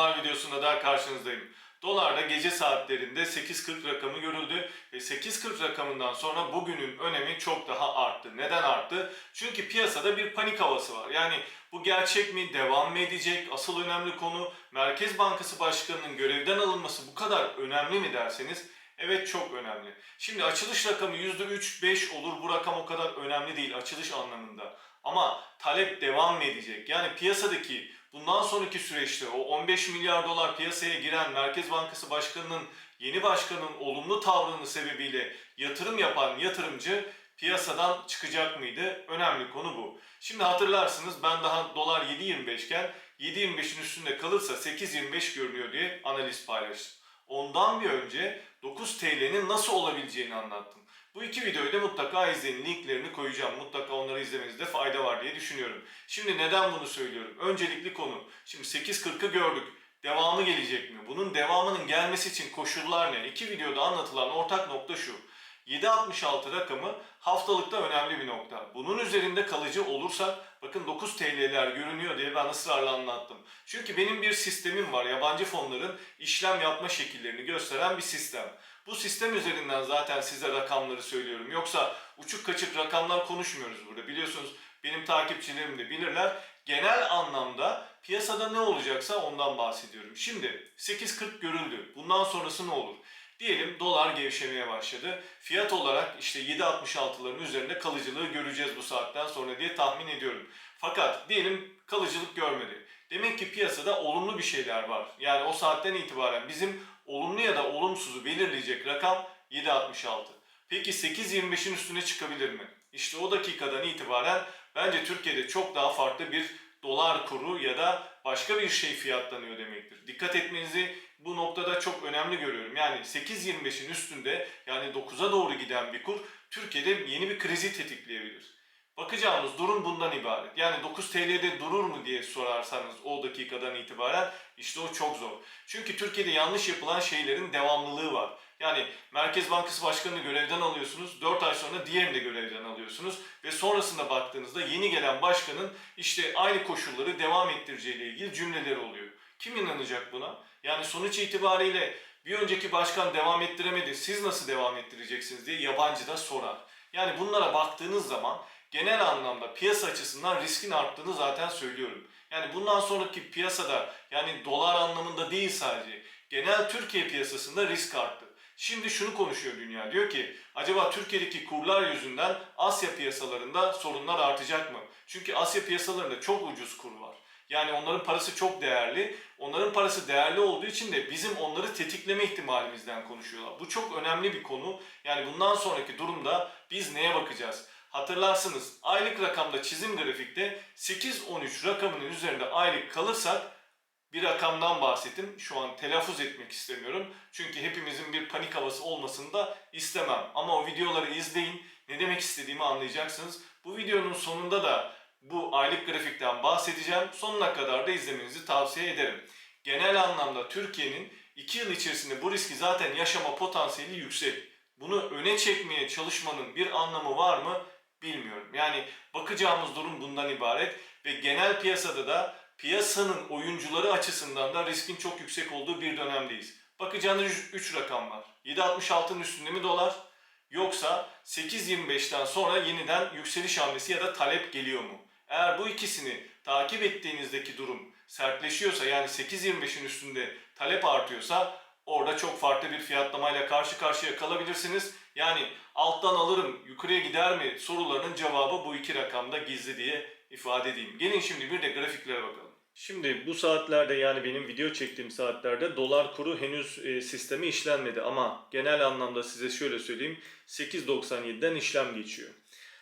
dolar videosunda daha karşınızdayım. Dolarda gece saatlerinde 8.40 rakamı görüldü ve 8.40 rakamından sonra bugünün önemi çok daha arttı. Neden arttı? Çünkü piyasada bir panik havası var. Yani bu gerçek mi, devam mı edecek? Asıl önemli konu Merkez Bankası Başkanı'nın görevden alınması bu kadar önemli mi derseniz Evet çok önemli. Şimdi açılış rakamı %3-5 olur. Bu rakam o kadar önemli değil açılış anlamında. Ama talep devam mı edecek? Yani piyasadaki bundan sonraki süreçte o 15 milyar dolar piyasaya giren Merkez Bankası Başkanı'nın yeni başkanın olumlu tavrının sebebiyle yatırım yapan yatırımcı piyasadan çıkacak mıydı? Önemli konu bu. Şimdi hatırlarsınız ben daha dolar 7.25 iken 7.25'in üstünde kalırsa 8.25 görünüyor diye analiz paylaştım. Ondan bir önce 9 TL'nin nasıl olabileceğini anlattım. Bu iki videoyu da mutlaka izleyin. Linklerini koyacağım. Mutlaka onları izlemenizde fayda var diye düşünüyorum. Şimdi neden bunu söylüyorum? Öncelikli konu. Şimdi 8.40'ı gördük. Devamı gelecek mi? Bunun devamının gelmesi için koşullar ne? İki videoda anlatılan ortak nokta şu. 7.66 rakamı haftalıkta önemli bir nokta. Bunun üzerinde kalıcı olursak bakın 9 TL'ler görünüyor diye ben ısrarla anlattım. Çünkü benim bir sistemim var. Yabancı fonların işlem yapma şekillerini gösteren bir sistem. Bu sistem üzerinden zaten size rakamları söylüyorum. Yoksa uçuk kaçık rakamlar konuşmuyoruz burada. Biliyorsunuz benim takipçilerim de bilirler. Genel anlamda piyasada ne olacaksa ondan bahsediyorum. Şimdi 8.40 görüldü. Bundan sonrası ne olur? Diyelim dolar gevşemeye başladı. Fiyat olarak işte 7.66'ların üzerinde kalıcılığı göreceğiz bu saatten sonra diye tahmin ediyorum. Fakat diyelim kalıcılık görmedi. Demek ki piyasada olumlu bir şeyler var. Yani o saatten itibaren bizim olumlu ya da olumsuzu belirleyecek rakam 7.66. Peki 8.25'in üstüne çıkabilir mi? İşte o dakikadan itibaren bence Türkiye'de çok daha farklı bir dolar kuru ya da başka bir şey fiyatlanıyor demektir. Dikkat etmenizi bu noktada çok önemli görüyorum. Yani 8.25'in üstünde yani 9'a doğru giden bir kur Türkiye'de yeni bir krizi tetikleyebilir. Bakacağımız durum bundan ibaret. Yani 9 TL'de durur mu diye sorarsanız o dakikadan itibaren işte o çok zor. Çünkü Türkiye'de yanlış yapılan şeylerin devamlılığı var. Yani Merkez Bankası Başkanı'nı görevden alıyorsunuz, 4 ay sonra diğerini de görevden alıyorsunuz ve sonrasında baktığınızda yeni gelen başkanın işte aynı koşulları devam ettireceğiyle ilgili cümleleri oluyor. Kim inanacak buna? Yani sonuç itibariyle bir önceki başkan devam ettiremedi, siz nasıl devam ettireceksiniz diye yabancı da sorar. Yani bunlara baktığınız zaman genel anlamda piyasa açısından riskin arttığını zaten söylüyorum. Yani bundan sonraki piyasada yani dolar anlamında değil sadece genel Türkiye piyasasında risk arttı. Şimdi şunu konuşuyor dünya. Diyor ki acaba Türkiye'deki kurlar yüzünden Asya piyasalarında sorunlar artacak mı? Çünkü Asya piyasalarında çok ucuz kur var. Yani onların parası çok değerli. Onların parası değerli olduğu için de bizim onları tetikleme ihtimalimizden konuşuyorlar. Bu çok önemli bir konu. Yani bundan sonraki durumda biz neye bakacağız? Hatırlarsınız aylık rakamda çizim grafikte 8-13 rakamının üzerinde aylık kalırsak bir rakamdan bahsettim. Şu an telaffuz etmek istemiyorum. Çünkü hepimizin bir panik havası olmasını da istemem. Ama o videoları izleyin. Ne demek istediğimi anlayacaksınız. Bu videonun sonunda da bu aylık grafikten bahsedeceğim. Sonuna kadar da izlemenizi tavsiye ederim. Genel anlamda Türkiye'nin 2 yıl içerisinde bu riski zaten yaşama potansiyeli yüksek. Bunu öne çekmeye çalışmanın bir anlamı var mı bilmiyorum. Yani bakacağımız durum bundan ibaret ve genel piyasada da piyasanın oyuncuları açısından da riskin çok yüksek olduğu bir dönemdeyiz. Bakacağınız 3 rakam var. 7.66'nın üstünde mi dolar? Yoksa 8.25'ten sonra yeniden yükseliş hamlesi ya da talep geliyor mu? Eğer bu ikisini takip ettiğinizdeki durum sertleşiyorsa yani 8.25'in üstünde talep artıyorsa orada çok farklı bir fiyatlamayla karşı karşıya kalabilirsiniz. Yani alttan alırım yukarıya gider mi sorularının cevabı bu iki rakamda gizli diye ifade edeyim. Gelin şimdi bir de grafiklere bakalım. Şimdi bu saatlerde yani benim video çektiğim saatlerde dolar kuru henüz e, sistemi işlenmedi ama genel anlamda size şöyle söyleyeyim 8.97'den işlem geçiyor.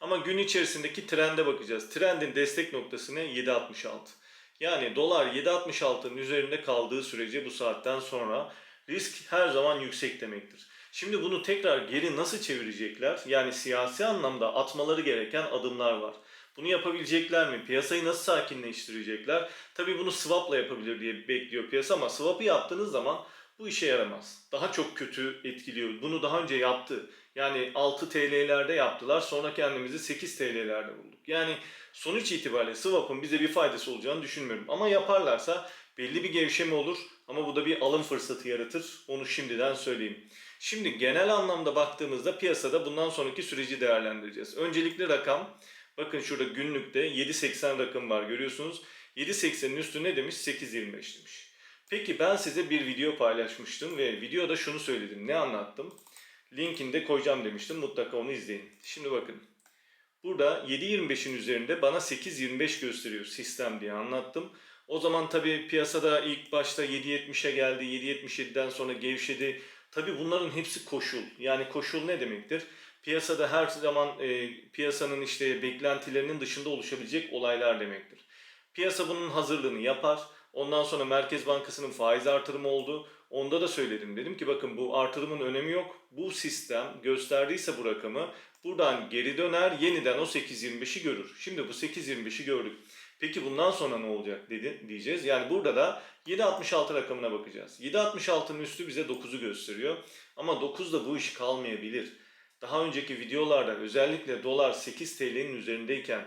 Ama gün içerisindeki trende bakacağız. Trendin destek noktası ne? 7.66. Yani dolar 7.66'nın üzerinde kaldığı sürece bu saatten sonra risk her zaman yüksek demektir. Şimdi bunu tekrar geri nasıl çevirecekler? Yani siyasi anlamda atmaları gereken adımlar var. Bunu yapabilecekler mi? Piyasayı nasıl sakinleştirecekler? Tabii bunu swap'la yapabilir diye bekliyor piyasa ama swap'ı yaptığınız zaman bu işe yaramaz. Daha çok kötü etkiliyor. Bunu daha önce yaptı. Yani 6 TL'lerde yaptılar. Sonra kendimizi 8 TL'lerde bulduk. Yani sonuç itibariyle swap'ın bize bir faydası olacağını düşünmüyorum. Ama yaparlarsa Belli bir gevşeme olur ama bu da bir alım fırsatı yaratır. Onu şimdiden söyleyeyim. Şimdi genel anlamda baktığımızda piyasada bundan sonraki süreci değerlendireceğiz. Öncelikli rakam bakın şurada günlükte 7.80 rakım var görüyorsunuz. 7.80'in üstü ne demiş? 8.25 demiş. Peki ben size bir video paylaşmıştım ve videoda şunu söyledim. Ne anlattım? Linkini de koyacağım demiştim. Mutlaka onu izleyin. Şimdi bakın. Burada 7.25'in üzerinde bana 8.25 gösteriyor sistem diye anlattım. O zaman tabii piyasada ilk başta 7.70'e geldi. 7.77'den sonra gevşedi. Tabii bunların hepsi koşul. Yani koşul ne demektir? Piyasada her zaman e, piyasanın işte beklentilerinin dışında oluşabilecek olaylar demektir. Piyasa bunun hazırlığını yapar. Ondan sonra Merkez Bankası'nın faiz artırımı oldu. Onda da söyledim. Dedim ki bakın bu artırımın önemi yok. Bu sistem gösterdiyse bu rakamı buradan geri döner yeniden o 8.25'i görür. Şimdi bu 8.25'i gördük. Peki bundan sonra ne olacak dedi, diyeceğiz. Yani burada da 7.66 rakamına bakacağız. 7.66'nın üstü bize 9'u gösteriyor. Ama 9 da bu iş kalmayabilir. Daha önceki videolarda özellikle dolar 8 TL'nin üzerindeyken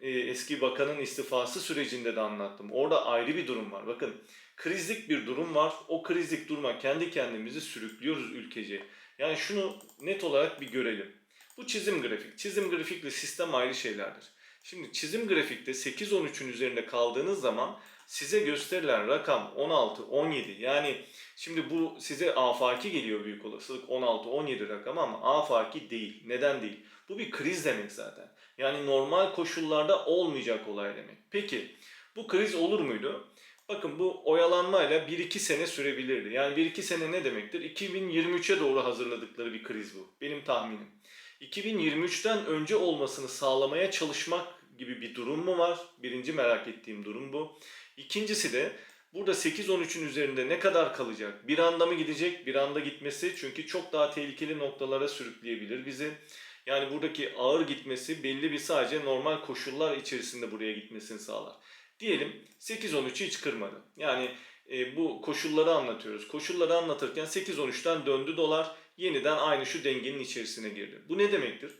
e, eski bakanın istifası sürecinde de anlattım. Orada ayrı bir durum var. Bakın krizlik bir durum var. O krizlik duruma kendi kendimizi sürüklüyoruz ülkece. Yani şunu net olarak bir görelim. Bu çizim grafik. Çizim grafikle sistem ayrı şeylerdir. Şimdi çizim grafikte 8-13'ün üzerinde kaldığınız zaman size gösterilen rakam 16-17 yani şimdi bu size afaki geliyor büyük olasılık 16-17 rakam ama afaki değil. Neden değil? Bu bir kriz demek zaten. Yani normal koşullarda olmayacak olay demek. Peki bu kriz olur muydu? Bakın bu oyalanmayla 1-2 sene sürebilirdi. Yani 1-2 sene ne demektir? 2023'e doğru hazırladıkları bir kriz bu. Benim tahminim. 2023'ten önce olmasını sağlamaya çalışmak gibi bir durum mu var? Birinci merak ettiğim durum bu. İkincisi de burada 8-13'ün üzerinde ne kadar kalacak? Bir anda mı gidecek? Bir anda gitmesi çünkü çok daha tehlikeli noktalara sürükleyebilir bizi. Yani buradaki ağır gitmesi belli bir sadece normal koşullar içerisinde buraya gitmesini sağlar. Diyelim 8-13'ü hiç kırmadı. Yani e, bu koşulları anlatıyoruz. Koşulları anlatırken 8-13'ten döndü dolar yeniden aynı şu dengenin içerisine girdi. Bu ne demektir?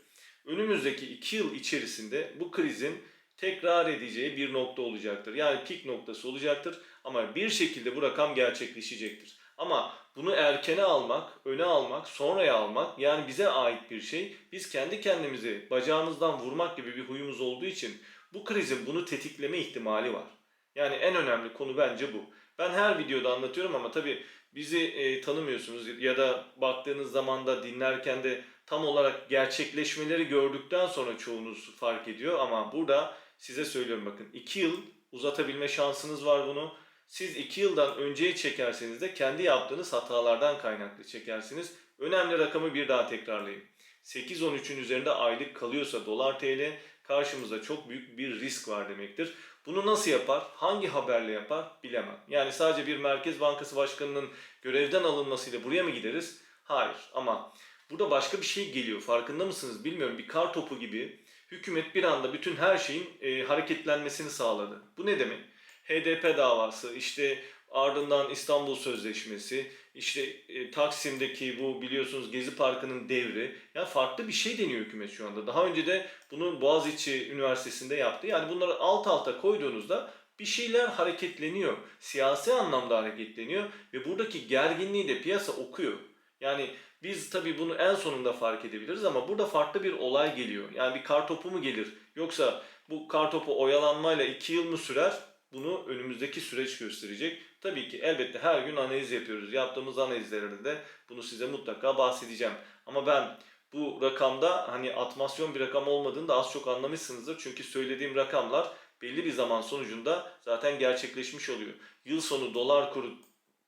Önümüzdeki 2 yıl içerisinde bu krizin tekrar edeceği bir nokta olacaktır. Yani pik noktası olacaktır ama bir şekilde bu rakam gerçekleşecektir. Ama bunu erkene almak, öne almak, sonraya almak yani bize ait bir şey. Biz kendi kendimizi bacağımızdan vurmak gibi bir huyumuz olduğu için bu krizin bunu tetikleme ihtimali var. Yani en önemli konu bence bu. Ben her videoda anlatıyorum ama tabii bizi e, tanımıyorsunuz ya da baktığınız zaman da dinlerken de tam olarak gerçekleşmeleri gördükten sonra çoğunuz fark ediyor ama burada size söylüyorum bakın 2 yıl uzatabilme şansınız var bunu. Siz 2 yıldan önceye çekerseniz de kendi yaptığınız hatalardan kaynaklı çekersiniz. Önemli rakamı bir daha tekrarlayayım. 8-13'ün üzerinde aylık kalıyorsa dolar TL karşımızda çok büyük bir risk var demektir. Bunu nasıl yapar? Hangi haberle yapar? Bilemem. Yani sadece bir Merkez Bankası Başkanı'nın görevden alınmasıyla buraya mı gideriz? Hayır ama burada başka bir şey geliyor. Farkında mısınız bilmiyorum. Bir kar topu gibi hükümet bir anda bütün her şeyin e, hareketlenmesini sağladı. Bu ne demek? HDP davası, işte ardından İstanbul Sözleşmesi, işte e, Taksim'deki bu biliyorsunuz Gezi Parkı'nın devri. Yani farklı bir şey deniyor hükümet şu anda. Daha önce de bunu Boğaziçi Üniversitesi'nde yaptı. Yani bunları alt alta koyduğunuzda bir şeyler hareketleniyor. Siyasi anlamda hareketleniyor ve buradaki gerginliği de piyasa okuyor. Yani biz tabii bunu en sonunda fark edebiliriz ama burada farklı bir olay geliyor. Yani bir kar topu mu gelir? Yoksa bu kar topu oyalanmayla 2 yıl mı sürer? Bunu önümüzdeki süreç gösterecek. Tabii ki elbette her gün analiz yapıyoruz. Yaptığımız analizlerde de bunu size mutlaka bahsedeceğim. Ama ben bu rakamda hani atmasyon bir rakam olmadığını da az çok anlamışsınızdır. Çünkü söylediğim rakamlar belli bir zaman sonucunda zaten gerçekleşmiş oluyor. Yıl sonu dolar kuru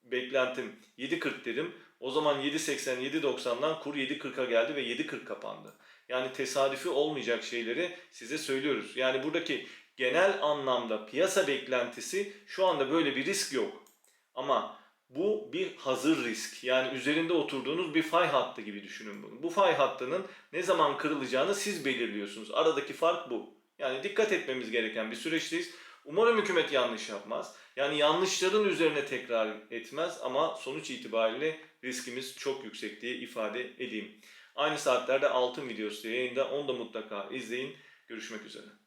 beklentim 7.40 dedim. O zaman 7.80 7.90'dan kur 7.40'a geldi ve 7.40 kapandı. Yani tesadüfi olmayacak şeyleri size söylüyoruz. Yani buradaki genel anlamda piyasa beklentisi şu anda böyle bir risk yok. Ama bu bir hazır risk. Yani üzerinde oturduğunuz bir fay hattı gibi düşünün bunu. Bu fay hattının ne zaman kırılacağını siz belirliyorsunuz. Aradaki fark bu. Yani dikkat etmemiz gereken bir süreçteyiz. Umarım hükümet yanlış yapmaz. Yani yanlışların üzerine tekrar etmez ama sonuç itibariyle riskimiz çok yüksek diye ifade edeyim. Aynı saatlerde altın videosu yayında. Onu da mutlaka izleyin. Görüşmek üzere.